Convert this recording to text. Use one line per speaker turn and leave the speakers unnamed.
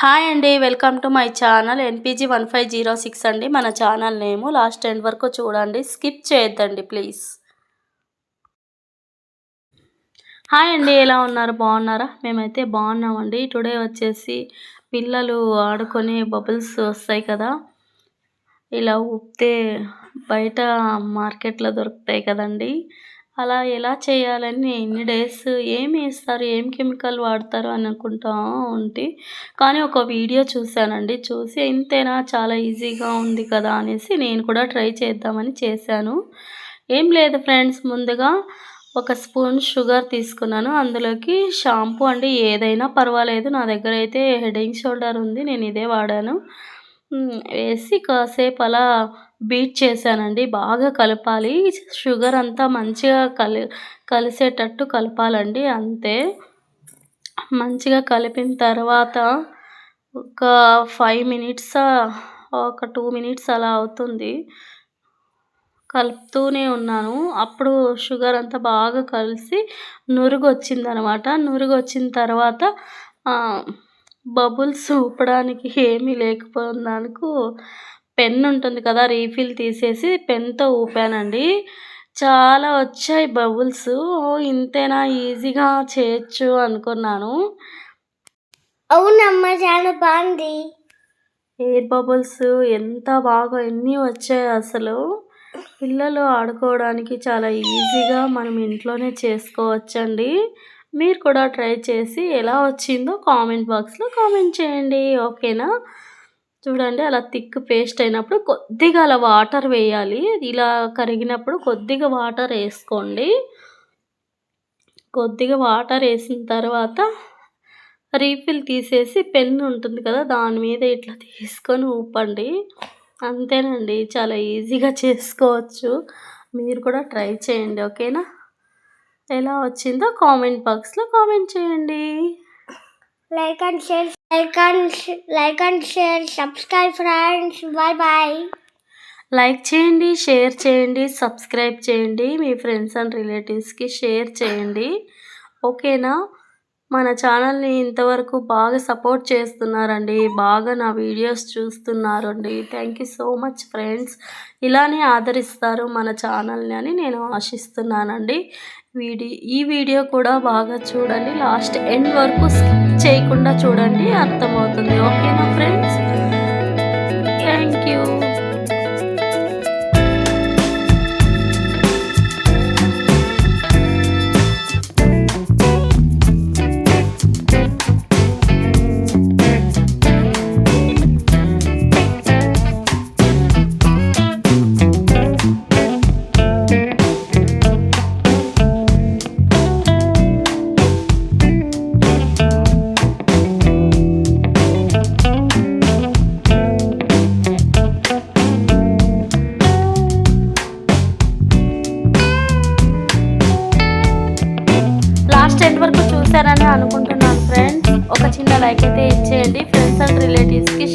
Hi అండి welcome to my channel. NPG one five zero six అండి. మన channel నేము last end వరకు చూడండి. స్కిప్ చేయొద్దండి ప్లీజ్. హాయ్ అండి ఎలా ఉన్నారు? బాగున్నారా? మేమైతే బాగున్నామండి. టుడే వచ్చేసి పిల్లలు ఆడుకునే బబుల్స్ వస్తాయి కదా. ఇలా ఊపితే బయట మార్కెట్లో దొరుకుతాయి కదండి. అలా ఎలా చేయాలని ఎన్ని డేస్ ఏమి వేస్తారు ఏం కెమికల్ వాడతారు అని అనుకుంటా ఉంటే. కానీ ఒక వీడియో చూశానండి. చూసి ఇంతేనా చాలా ఈజీగా ఉంది కదా అనేసి నేను కూడా ట్రై చేద్దామని చేశాను. ఏం లేదు ఫ్రెండ్స్ ముందుగా ఒక స్పూన్ షుగర్ తీసుకున్నాను. అందులోకి షాంపూ అండి ఏదైనా పర్వాలేదు. నా దగ్గర అయితే హెడ్ అండ్ షోల్డర్ ఉంది నేను ఇదే వాడాను. వేసి కాసేపు అలా బీట్ చేశానండి. బాగా కలపాలి. షుగర్ అంతా మంచిగా కలి కలిసేటట్టు కలపాలండి అంతే. మంచిగా కలిపిన తర్వాత ఒక ఫైవ్ మినిట్స్ ఒక టూ మినిట్స్ అలా అవుతుంది. కలుపుతూనే ఉన్నాను. అప్పుడు షుగర్ అంతా బాగా కలిసి నురుగు వచ్చిందనమాట నురుగు వచ్చిన తర్వాత బబుల్స్ ఊపడానికి ఏమీ లేకపోయినందుకు పెన్ ఉంటుంది కదా రీఫిల్ తీసేసి పెన్తో ఊపానండి. చాలా వచ్చాయి బబుల్స్. ఓ ఇంతేనా ఈజీగా చేయొచ్చు అనుకున్నాను.
అవునమ్మా చాలా బాగుంది.
ఎయిర్ బబుల్స్ ఎంత బాగా ఎన్ని వచ్చాయి అసలు. పిల్లలు ఆడుకోవడానికి చాలా ఈజీగా మనం ఇంట్లోనే చేసుకోవచ్చండి. మీరు కూడా ట్రై చేసి ఎలా వచ్చిందో కామెంట్ బాక్స్లో కామెంట్ చేయండి ఓకేనా? చూడండి అలా థిక్ పేస్ట్ అయినప్పుడు కొద్దిగా అలా వాటర్ వేయాలి. ఇలా కరిగినప్పుడు కొద్దిగా వాటర్ వేసుకోండి. కొద్దిగా వాటర్ వేసిన తర్వాత రీఫిల్ తీసేసి పెన్ ఉంటుంది కదా దాని మీద ఇట్లా తీసుకొని ఊపండి. అంతేనండి చాలా ఈజీగా చేసుకోవచ్చు. మీరు కూడా ట్రై చేయండి ఓకేనా? ఎలా వచ్చిందో కామెంట్ బాక్స్లో కామెంట్ చేయండి.
Like and share like and like and share subscribe friends. Bye bye.
Like చేయండి షేర్ చేయండి సబ్స్క్రైబ్ చేయండి మీ ఫ్రెండ్స్ అండ్ రిలేటివ్స్కి షేర్ చేయండి. ఓకేనా? మన ఛానల్ని ఇంతవరకు బాగా సపోర్ట్ చేస్తున్నారండి. బాగా నా వీడియోస్ చూస్తున్నారండి. Thank you so much friends. ఇలానే ఆదరిస్తారు మన ఛానల్ని అని నేను ఆశిస్తున్నానండి. వీడి ఈ వీడియో కూడా బాగా చూడండి. లాస్ట్ ఎండ్ వరకు స్కిప్ చేయకుండా చూడండి. అర్థమవుతుంది. ఓకేనా ఫ్రెండ్స్? Thank you. ఎండ్ వరకు చూసారని అనుకుంటున్నాను ఫ్రెండ్స్ ఒక చిన్న లైక్ అయితే ఇచ్చేయండి. ఫ్రెండ్స్ అండ్ రిలేటివ్స్కి